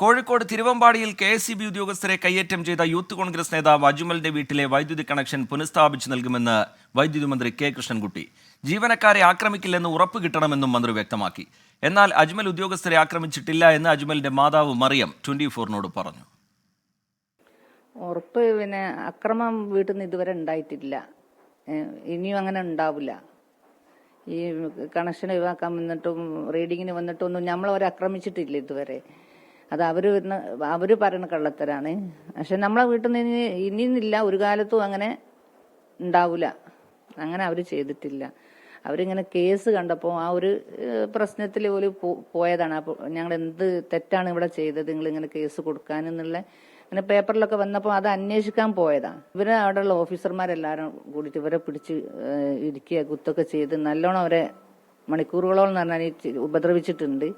കോഴിക്കോട് തിരുവമ്പാടിയിൽ K S B ഉദ്യോഗസ്ഥരെ കയ്യേറ്റം ചെയ്ത യൂത്ത് കോൺഗ്രസ് നേതാവ് അജുമലിന്റെ വീട്ടിലെ വൈദ്യുതി കണക്ഷൻ പുനഃസ്ഥാപിച്ചു നൽകുമെന്ന് വൈദ്യുതി മന്ത്രി കെ കൃഷ്ണൻകുട്ടി. ജീവനക്കാരെ ആക്രമിക്കില്ലെന്ന് ഉറപ്പ് കിട്ടണമെന്നും മന്ത്രി വ്യക്തമാക്കി. എന്നാൽ അജ്മൽ ഉദ്യോഗസ്ഥരെ ആക്രമിച്ചിട്ടില്ല എന്ന് അജ്മലിന്റെ മാതാവ് മറിയം ട്വന്റി ഫോറിനോട് പറഞ്ഞു. ഉറപ്പ് പിന്നെ അക്രമം വീട്ടിൽ നിന്ന് ഇതുവരെ ഉണ്ടായിട്ടില്ല. ഇനിയും അങ്ങനെ ഉണ്ടാവില്ല. ഈ കണക്ഷൻ ഒഴിവാക്കാൻ വന്നിട്ടും റീഡിങ്ങിന് വന്നിട്ടും ഒന്നും നമ്മളവരെ ആക്രമിച്ചിട്ടില്ല ഇതുവരെ. അത് അവർ വരുന്ന അവർ പറയുന്ന കള്ളത്തരാണ്. പക്ഷെ നമ്മളെ വീട്ടിൽ നിന്ന് ഇനിയുന്നില്ല ഒരു കാലത്തും അങ്ങനെ ഉണ്ടാവില്ല അങ്ങനെ അവർ ചെയ്തിട്ടില്ല. അവരിങ്ങനെ കേസ് കണ്ടപ്പോൾ ആ ഒരു പ്രശ്നത്തിൽ പോലും പോയതാണ്. അപ്പോൾ ഞങ്ങൾ എന്ത് തെറ്റാണ് ഇവിടെ ചെയ്തത്? നിങ്ങൾ ഇങ്ങനെ കേസ് കൊടുക്കാനെന്നുള്ള അങ്ങനെ പേപ്പറിലൊക്കെ വന്നപ്പോൾ അത് അന്വേഷിക്കാൻ പോയതാണ് ഇവരെ അവിടെയുള്ള ഓഫീസർമാരെല്ലാവരും കൂടിയിട്ട് ഇവരെ പിടിച്ച് ഇരിക്കുക കുത്തൊക്കെ ചെയ്ത് നല്ലോണം അവരെ മണിക്കൂറുകളോളം എന്ന് പറഞ്ഞാൽ ഉപദ്രവിച്ചിട്ടുണ്ട്.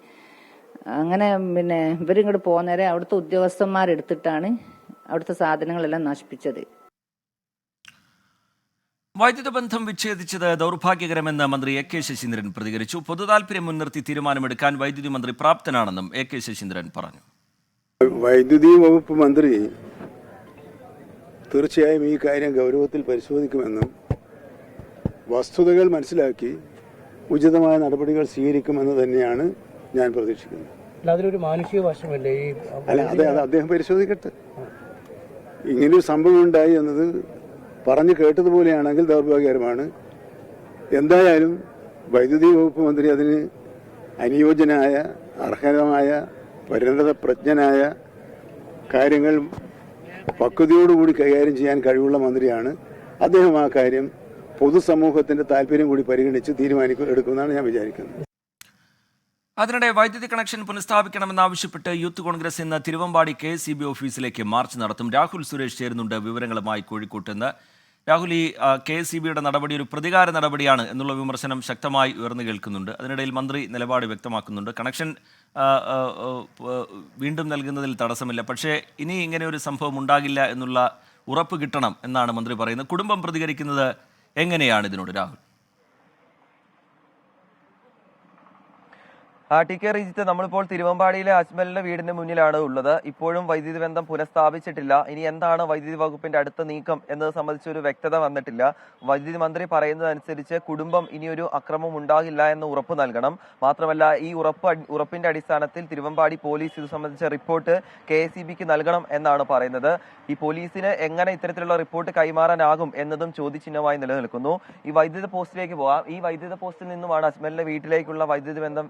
അങ്ങനെ പിന്നെ ഇവരിങ്ങോട്ട് പോകുന്നേരെ അവിടുത്തെ ഉദ്യോഗസ്ഥന്മാരെടുത്തിട്ടാണ് അവിടുത്തെ സാധനങ്ങളെല്ലാം നശിപ്പിച്ചത്. വൈദ്യുത ബന്ധം വിച്ഛേദിച്ചത് ദൗർഭാഗ്യകരമെന്ന് മന്ത്രി എ കെ ശശീന്ദ്രൻ പ്രതികരിച്ചു. പൊതുതാൽപര്യം മുൻനിർത്തി തീരുമാനമെടുക്കാൻ വൈദ്യുതി മന്ത്രി പ്രാപ്തനാണെന്നും എ കെ ശശീന്ദ്രൻ പറഞ്ഞു. വൈദ്യുതി വകുപ്പ് മന്ത്രി തീർച്ചയായും ഈ കാര്യം ഗൗരവത്തിൽ പരിശോധിക്കുമെന്നും വസ്തുതകൾ മനസ്സിലാക്കി ഉചിതമായ നടപടികൾ സ്വീകരിക്കുമെന്ന് തന്നെയാണ് ഞാൻ പ്രതീക്ഷിക്കുന്നത്. ഈ അത് അദ്ദേഹം പരിശോധിക്കട്ടെ. ഇങ്ങനൊരു സംഭവം ഉണ്ടായി എന്നത് പറഞ്ഞു കേട്ടതുപോലെയാണെങ്കിൽ ദൗർഭാഗ്യകരമാണ്. എന്തായാലും വൈദ്യുതി വകുപ്പ് മന്ത്രി അതിന് അനുയോജ്യനായ അർഹതമായ പരിണത പ്രജ്ഞനായ കാര്യങ്ങൾ പക്വതയോടുകൂടി കൈകാര്യം ചെയ്യാൻ കഴിവുള്ള മന്ത്രിയാണ്. അദ്ദേഹം ആ കാര്യം പൊതുസമൂഹത്തിന്റെ താല്പര്യം കൂടി പരിഗണിച്ച് തീരുമാനിക്കും എടുക്കുമെന്നാണ് ഞാൻ വിചാരിക്കുന്നത്. അതിനിടെ വൈദ്യുതി കണക്ഷൻ പുനഃസ്ഥാപിക്കണമെന്നാവശ്യപ്പെട്ട് യൂത്ത് കോൺഗ്രസ് ഇന്ന് തിരുവമ്പാടി കെ എസ് ബി ഓഫീസിലേക്ക് മാർച്ച് നടത്തും. രാഹുൽ സുരേഷ് ചേരുന്നുണ്ട് വിവരങ്ങളുമായി കോഴിക്കോട്ട് നിന്ന് രാഹുൽ ഈ കെ സി ബിയുടെ നടപടി ഒരു പ്രതികാര നടപടിയാണ് എന്നുള്ള വിമർശനം ശക്തമായി ഉയർന്നു കേൾക്കുന്നുണ്ട്. അതിനിടയിൽ മന്ത്രി നിലപാട് വ്യക്തമാക്കുന്നുണ്ട്. കണക്ഷൻ വീണ്ടും നൽകുന്നതിൽ തടസ്സമില്ല. പക്ഷേ ഇനി ഇങ്ങനെ ഒരു സംഭവം ഉണ്ടാകില്ല എന്നുള്ള ഉറപ്പ് കിട്ടണം എന്നാണ് മന്ത്രി പറയുന്നത്. കുടുംബം പ്രതികരിക്കുന്നത് എങ്ങനെയാണ് ഇതിനോട് രാഹുൽ? ടി കെ റിജിത്ത് നമ്മളിപ്പോൾ തിരുവമ്പാടിയിലെ അജ്മലിന്റെ വീടിന് മുന്നിലാണ് ഉള്ളത്. ഇപ്പോഴും വൈദ്യുതി ബന്ധം പുനഃസ്ഥാപിച്ചിട്ടില്ല. ഇനി എന്താണ് വൈദ്യുതി വകുപ്പിന്റെ അടുത്ത നീക്കം എന്നത് സംബന്ധിച്ച് ഒരു വ്യക്തത വന്നിട്ടില്ല. വൈദ്യുതി മന്ത്രി പറയുന്നതനുസരിച്ച് കുടുംബം ഇനിയൊരു അക്രമം ഉണ്ടാകില്ല എന്ന് ഉറപ്പ് നൽകണം. മാത്രമല്ല ഈ ഉറപ്പ് ഉറപ്പിന്റെ അടിസ്ഥാനത്തിൽ തിരുവമ്പാടി പോലീസ് ഇത് സംബന്ധിച്ച റിപ്പോർട്ട് കെ നൽകണം എന്നാണ് പറയുന്നത്. ഈ പോലീസിന് എങ്ങനെ ഇത്തരത്തിലുള്ള റിപ്പോർട്ട് കൈമാറാനാകും എന്നതും ചോദ്യചിഹ്നമായി നിലനിൽക്കുന്നു. ഈ വൈദ്യുത പോസ്റ്റിലേക്ക് പോകാം. ഈ വൈദ്യുത പോസ്റ്റിൽ നിന്നുമാണ് അജ്മലിന്റെ വീട്ടിലേക്കുള്ള വൈദ്യുതി ബന്ധം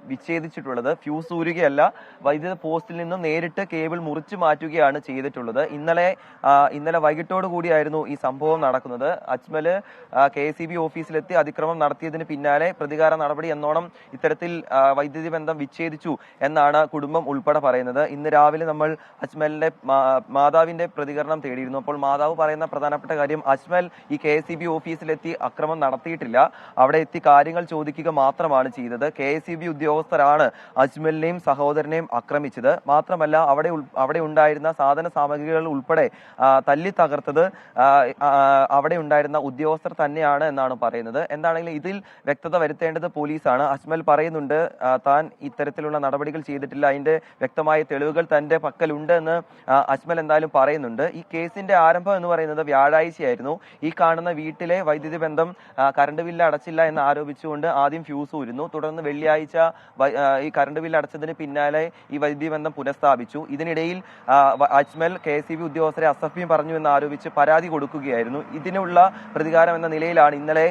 വിച്ഛേദിച്ചിട്ടുള്ളത് ഫ്യൂസ് ഊരുകയല്ല. വൈദ്യുത പോസ്റ്റിൽ നിന്നും നേരിട്ട് കേബിൾ മുറിച്ചു മാറ്റുകയാണ് ചെയ്തിട്ടുള്ളത്. ഇന്നലെ ഇന്നലെ വൈകിട്ടോട് കൂടിയായിരുന്നു ഈ സംഭവം നടക്കുന്നത്. അജ്മൽ കെ എസ് ബി ഓഫീസിലെത്തി അതിക്രമം നടത്തിയതിന് പിന്നാലെ പ്രതികാര നടപടി എന്നോണം ഇത്തരത്തിൽ വൈദ്യുതി ബന്ധം വിച്ഛേദിച്ചു എന്നാണ് കുടുംബം ഉൾപ്പെടെ പറയുന്നത്. ഇന്ന് രാവിലെ നമ്മൾ അജ്മലിന്റെ മാതാവിന്റെ പ്രതികരണം തേടിയിരുന്നു. അപ്പോൾ മാതാവ് പറയുന്ന പ്രധാനപ്പെട്ട കാര്യം അജ്മൽ ഈ കെ എസ് ഓഫീസിലെത്തി അക്രമം നടത്തിയിട്ടില്ല. അവിടെ എത്തി കാര്യങ്ങൾ ചോദിക്കുക മാത്രമാണ് ചെയ്തത്. കെ എസ് ഉദ്യോഗസ്ഥരാണ് അജ്മലിനെയും സഹോദരനെയും ആക്രമിച്ചത്. മാത്രമല്ല അവിടെ അവിടെ ഉണ്ടായിരുന്ന സാധന സാമഗ്രികൾ ഉൾപ്പെടെ തല്ലി തകർത്തത് അവിടെ ഉണ്ടായിരുന്ന ഉദ്യോഗസ്ഥർ തന്നെയാണ് എന്നാണ് പറയുന്നത്. എന്താണെങ്കിലും ഇതിൽ വ്യക്തത വരുത്തേണ്ടത് പോലീസാണ്. അജ്മൽ പറയുന്നുണ്ട് താൻ ഇത്തരത്തിലുള്ള നടപടികൾ ചെയ്തിട്ടില്ല. അതിന്റെ വ്യക്തമായ തെളിവുകൾ തന്റെ പക്കലുണ്ട് എന്ന് അജ്മൽ എന്തായാലും പറയുന്നുണ്ട്. ഈ കേസിന്റെ ആരംഭം എന്ന് പറയുന്നത് വ്യാഴാഴ്ചയായിരുന്നു. ഈ കാണുന്ന വീട്ടിലെ വൈദ്യുതി ബന്ധം കറണ്ട് ബില്ല് അടച്ചില്ല എന്ന് ആരോപിച്ചുകൊണ്ട് ആദ്യം ഫ്യൂസ് ഊരുന്നു. തുടർന്ന് വെള്ളിയാഴ്ച ഈ കറണ്ട് ബില്ല് അടച്ചതിന് പിന്നാലെ ഈ വൈദ്യുതി ബന്ധം പുനഃസ്ഥാപിച്ചു. ഇതിനിടയിൽ അജ്മൽ കെ എസ് ബി ഉദ്യോഗസ്ഥരെ അസഭ്യം പറഞ്ഞു എന്ന് ആരോപിച്ച് പരാതി കൊടുക്കുകയായിരുന്നു. ഇതിനുള്ള പ്രതികാരം എന്ന നിലയിലാണ് ഇന്നലെ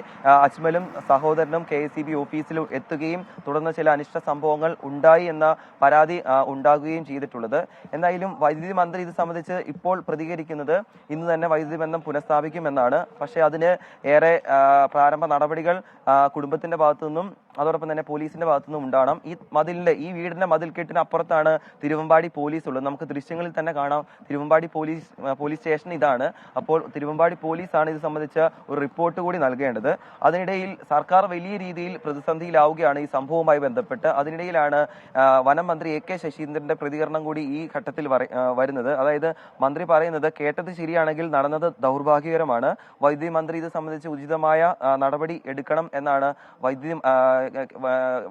അജ്മലും സഹോദരനും കെ എസ് ബി ഓഫീസിൽ എത്തുകയും തുടർന്ന് ചില അനിഷ്ട സംഭവങ്ങൾ ഉണ്ടായി എന്ന പരാതി ഉണ്ടാകുകയും ചെയ്തിട്ടുള്ളത്. എന്തായാലും വൈദ്യുതി മന്ത്രി ഇത് സംബന്ധിച്ച് ഇപ്പോൾ പ്രതികരിക്കുന്നത് ഇന്ന് തന്നെ വൈദ്യുതി ബന്ധം പുനഃസ്ഥാപിക്കുമെന്നാണ്. പക്ഷേ അതിന് ഏറെ പ്രാരംഭ നടപടികൾ കുടുംബത്തിന്റെ ഭാഗത്തു നിന്നും അതോടൊപ്പം തന്നെ പോലീസിന്റെ ഭാഗത്തു നിന്നും ഉണ്ടാവണം. ഈ മതിലിന്റെ ഈ വീടിന്റെ മതിൽ കെട്ടിന് അപ്പുറത്താണ് തിരുവമ്പാടി പോലീസ് ഉള്ളത്. നമുക്ക് ദൃശ്യങ്ങളിൽ തന്നെ കാണാം. തിരുവമ്പാടി പോലീസ് പോലീസ് സ്റ്റേഷൻ ഇതാണ്. അപ്പോൾ തിരുവമ്പാടി പോലീസാണ് ഇത് സംബന്ധിച്ച ഒരു റിപ്പോർട്ട് കൂടി നൽകേണ്ടത്. അതിനിടയിൽ സർക്കാർ വലിയ രീതിയിൽ പ്രതിസന്ധിയിലാവുകയാണ് ഈ സംഭവവുമായി ബന്ധപ്പെട്ട്. അതിനിടയിലാണ് വനം മന്ത്രി എ കെ ശശീന്ദ്രന്റെ പ്രതികരണം കൂടി ഈ ഘട്ടത്തിൽ വര- വരുന്നത്. അതായത് മന്ത്രി പറയുന്നത് കേട്ടത് ശരിയാണെങ്കിൽ നടന്നത് ദൗർഭാഗ്യകരമാണ്. വൈദ്യുതി മന്ത്രി ഇത് സംബന്ധിച്ച് ഉചിതമായ നടപടി എടുക്കണം എന്നാണ് വൈദ്യുതി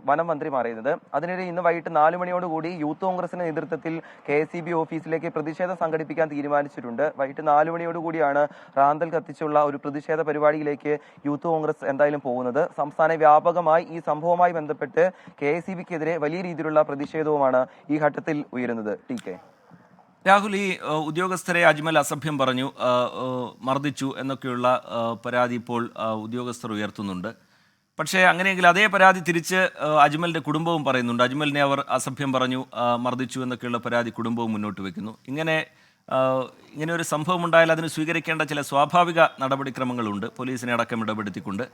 വനം മന്ത്രി പറയുന്നത് അതിനിടെ ഇന്ന് വൈകിട്ട് നാലു മണിയോടുകൂടി യൂത്ത് കോൺഗ്രസിന്റെ നേതൃത്വത്തിൽ കെ എസ് ഓഫീസിലേക്ക് പ്രതിഷേധം സംഘടിപ്പിക്കാൻ തീരുമാനിച്ചിട്ടുണ്ട്. വൈകിട്ട് നാലു മണിയോടുകൂടിയാണ് റാന്തൽ കത്തിച്ചുള്ള ഒരു പ്രതിഷേധ പരിപാടിയിലേക്ക് യൂത്ത് കോൺഗ്രസ് എന്തായാലും പോകുന്നത്. സംസ്ഥാന വ്യാപകമായി ഈ സംഭവവുമായി ബന്ധപ്പെട്ട് കെ എസ് വലിയ രീതിയിലുള്ള പ്രതിഷേധവുമാണ് ഈ ഘട്ടത്തിൽ ഉയരുന്നത്. T K. രാഹുൽ ഈ ഉദ്യോഗസ്ഥരെ അജ്മൽ അസഭ്യം പറഞ്ഞു മർദ്ദിച്ചു എന്നൊക്കെയുള്ള പരാതി ഇപ്പോൾ ഉദ്യോഗസ്ഥർ ഉയർത്തുന്നുണ്ട്. പക്ഷേ അങ്ങനെയെങ്കിൽ അതേ പരാതി തിരിച്ച് അജ്മലിന്റെ കുടുംബവും പറയുന്നുണ്ട്. അജ്മലിനെ അവർ അസഭ്യം പറഞ്ഞു മർദ്ദിച്ചു എന്നൊക്കെയുള്ള പരാതി കുടുംബവും മുന്നോട്ട് വെക്കുന്നു. ഇങ്ങനെ ഇങ്ങനെ ഒരു സംഭവം ഉണ്ടായാൽ അതിന് സ്വീകരിക്കേണ്ട ചില സ്വാഭാവിക നടപടിക്രമങ്ങളുണ്ട്. പോലീസിനെ അടക്കം ഇടപെടുത്തിക്കൊണ്ട്.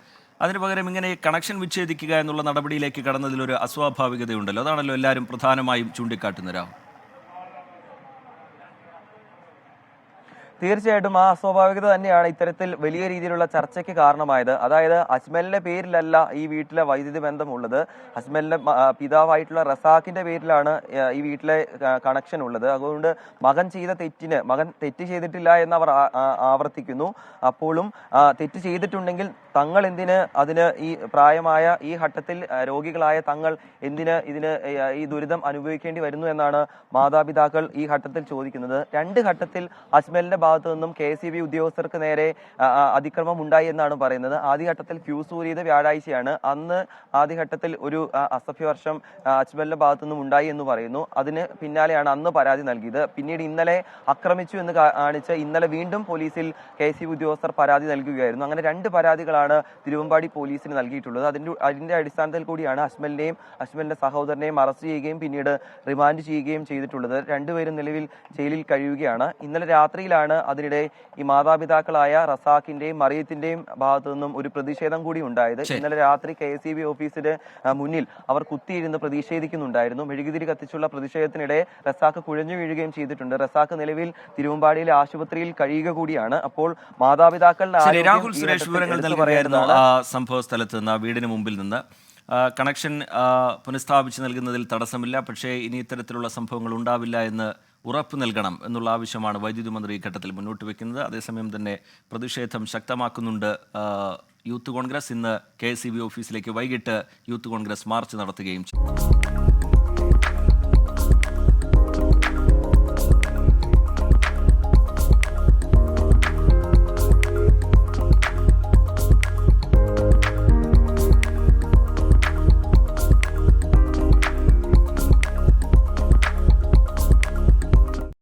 അതിന് പകരം ഇങ്ങനെ കണക്ഷൻ വിച്ഛേദിക്കുക എന്നുള്ള നടപടിയിലേക്ക് കടന്നതിലൊരു അസ്വാഭാവികതയുണ്ടല്ലോ. അതാണല്ലോ എല്ലാവരും പ്രധാനമായും ചൂണ്ടിക്കാട്ടുന്ന തീർച്ചയായിട്ടും ആ അസ്വാഭാവികത തന്നെയാണ് ഇത്തരത്തിൽ വലിയ രീതിയിലുള്ള ചർച്ചയ്ക്ക് കാരണമായത്. അതായത് അജ്മലിന്റെ പേരിലല്ല ഈ വീട്ടിലെ വൈദ്യുതി ബന്ധമുള്ളത്. അജ്മലിന്റെ മ- പിതാവായിട്ടുള്ള റസാഖിന്റെ പേരിലാണ് ഈ വീട്ടിലെ കണക്ഷൻ ഉള്ളത്. അതുകൊണ്ട് മകൻ ചെയ്ത തെറ്റിന് മകൻ തെറ്റ് ചെയ്തിട്ടില്ല എന്ന് അവർ ആവർത്തിക്കുന്നു. അപ്പോഴും തെറ്റ് ചെയ്തിട്ടുണ്ടെങ്കിൽ തങ്ങൾ എന്തിന് അതിന് ഈ പ്രായമായ ഈ ഘട്ടത്തിൽ രോഗികളായ തങ്ങൾ എന്തിന് ഇതിന് ഈ ദുരിതം അനുഭവിക്കേണ്ടി വരുന്നു എന്നാണ് മാതാപിതാക്കൾ ഈ ഘട്ടത്തിൽ ചോദിക്കുന്നത്. രണ്ട് ഘട്ടത്തിൽ അജ്മലിന്റെ ഭാഗത്തു നിന്നും കെ സി ബി ഉദ്യോഗസ്ഥർക്ക് നേരെ അതിക്രമം ഉണ്ടായി എന്നാണ് പറയുന്നത്. ആദ്യഘട്ടത്തിൽ ഫ്യൂസ് ഊരിയത് വ്യാഴാഴ്ചയാണ്. അന്ന് ആദ്യഘട്ടത്തിൽ ഒരു അസഭ്യ അസഭ്യവർഷം അജ്മലിന്റെ ഭാഗത്തു നിന്നും ഉണ്ടായി എന്ന് പറയുന്നു. അതിന് പിന്നാലെയാണ് അന്ന് പരാതി നൽകിയത്. പിന്നീട് ഇന്നലെ ആക്രമിച്ചു എന്ന് കാണിച്ച് ഇന്നലെ വീണ്ടും പോലീസിൽ കെ സി ബി ഉദ്യോഗസ്ഥർ പരാതി നൽകുകയായിരുന്നു. അങ്ങനെ രണ്ട് പരാതികളാണ് തിരുവമ്പാടി പോലീസിന് നൽകിയിട്ടുള്ളത്. അതിന്റെ അതിന്റെ അടിസ്ഥാനത്തിൽ കൂടിയാണ് അജ്മലിനെയും അജ്മലിന്റെ സഹോദരനെയും അറസ്റ്റ് ചെയ്യുകയും പിന്നീട് റിമാൻഡ് ചെയ്യുകയും ചെയ്തിട്ടുള്ളത്. രണ്ടുപേരും നിലവിൽ ജയിലിൽ കഴിയുകയാണ്. ഇന്നലെ രാത്രിയിലാണ് അതിനിടെ ഈ മാതാപിതാക്കളായ റസാഖിന്റെയും മറിയത്തിന്റെയും ഭാഗത്തു നിന്നും ഒരു പ്രതിഷേധം കൂടി ഉണ്ടായത്. ഇന്നലെ രാത്രി കെ എസ് ബി ഓഫീസിന് മുന്നിൽ അവർ കുത്തിയിരുന്ന് പ്രതിഷേധിക്കുന്നുണ്ടായിരുന്നു. മെഴുകുതിരി കത്തിച്ചുള്ള പ്രതിഷേധത്തിനിടെ റസാഖ് കുഴഞ്ഞു വീഴുകയും ചെയ്തിട്ടുണ്ട്. റസാഖ് നിലവിൽ തിരുവമ്പാടിയിലെ ആശുപത്രിയിൽ കഴിയുക കൂടിയാണ്. അപ്പോൾ മാതാപിതാക്കളുടെ രാഹുൽ സുരേഷ് വിവരങ്ങൾ നൽകുകയായിരുന്നു. ആ സംഭവ സ്ഥലത്ത് നിന്ന് വീടിന് മുമ്പിൽ നിന്ന്. കണക്ഷൻ പുനഃസ്ഥാപിച്ച് നൽകുന്നതിൽ തടസ്സമില്ല. പക്ഷേ ഇനി ഇത്തരത്തിലുള്ള സംഭവങ്ങൾ ഉണ്ടാവില്ല എന്ന് ഉറപ്പ് നൽകണം എന്നുള്ള ആവശ്യമാണ് വൈദ്യുതി മന്ത്രി ഘട്ടത്തിൽ മുന്നോട്ട് വെക്കുന്നത്. അതേസമയം തന്നെ പ്രതിഷേധം ശക്തമാക്കുന്നുണ്ട്. യൂത്ത് കോൺഗ്രസ്. ഇന്ന് കെ ഓഫീസിലേക്ക് വൈകിട്ട് യൂത്ത് കോൺഗ്രസ് മാർച്ച് നടത്തുകയും ചെയ്യും.